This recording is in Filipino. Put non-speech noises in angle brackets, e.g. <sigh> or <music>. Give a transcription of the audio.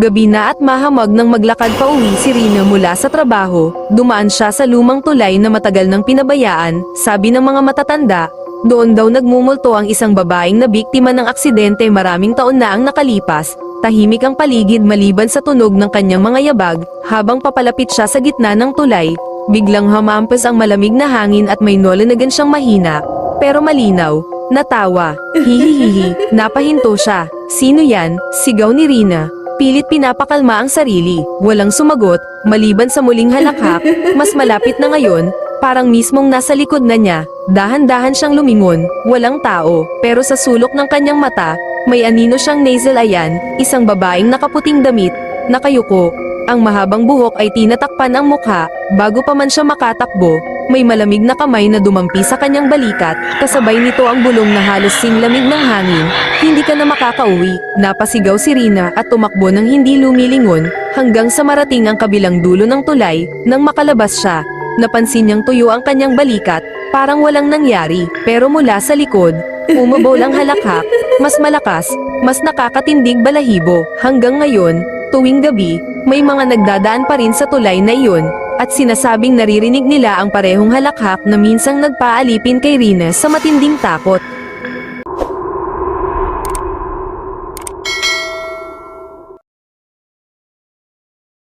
Gabi na at mahamag nang maglakad pa uwi si Rina mula sa trabaho, dumaan siya sa lumang tulay na matagal nang pinabayaan, sabi ng mga matatanda, doon daw nagmumulto ang isang babaeng na biktima ng aksidente maraming taon na ang nakalipas, tahimik ang paligid maliban sa tunog ng kanyang mga yabag, habang papalapit siya sa gitna ng tulay, biglang hamampas ang malamig na hangin at may nolanagan siyang mahina, pero malinaw, natawa, hihihihi, napahinto siya, sino yan, sigaw ni Rina. Pilit pinapakalma ang sarili, walang sumagot, maliban sa muling halakhak, <laughs> mas malapit na ngayon, parang mismong nasa likod na niya, dahan-dahan siyang lumingon, walang tao, pero sa sulok ng kanyang mata, may anino siyang nasal. Ayan, isang babaeng nakaputing damit, nakayuko, ang mahabang buhok ay tinatakpan ang mukha, bago pa man siya makatakbo, may malamig na kamay na dumampi sa kanyang balikat, kasabay nito ang bulong na halos singlamig ng hangin, hindi ka na makakauwi, napasigaw si Rina at tumakbo ng hindi lumilingon, hanggang sa marating ang kabilang dulo ng tulay, nang makalabas siya, napansin niyang tuyo ang kanyang balikat, parang walang nangyari, pero mula sa likod, umubol ang halakhak, mas malakas, mas nakakatindig balahibo, hanggang ngayon, tuwing gabi, may mga nagdadaan pa rin sa tulay na iyon, at sinasabing naririnig nila ang parehong halakhak na minsang nagpaalipin kay Rina sa matinding takot.